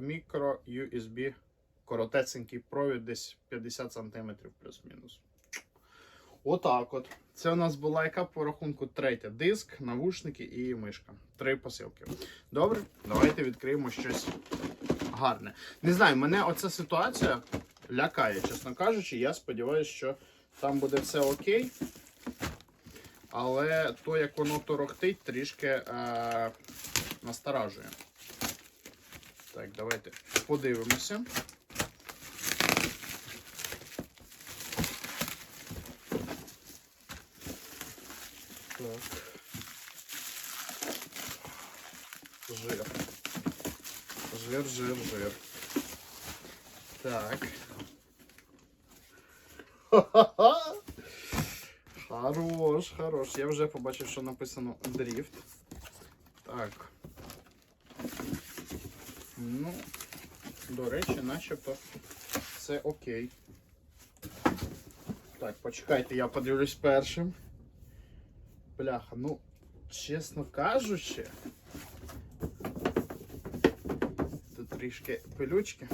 мікро USB коротесенький провід, десь 50 см плюс-мінус. Отак от. Це у нас була яка по рахунку третя. Диск, навушники і мишка. Три посилки. Добре, давайте відкриємо щось гарне. Не знаю, мене оця ситуація лякає, чесно кажучи. Я сподіваюся, що там буде все окей. Але то, як воно торохтить, трішки е- насторажує. Так, давайте подивимося. Так. Жир. Жир, жир, жир. Так. Хорош, хорош. Я вже побачив, що написано дріфт. Так. Ну, до речі, начебто все окей. Так, почекайте, я подивлюсь першим. Бляха, ну, чесно кажучи. Тут трішки пилючки.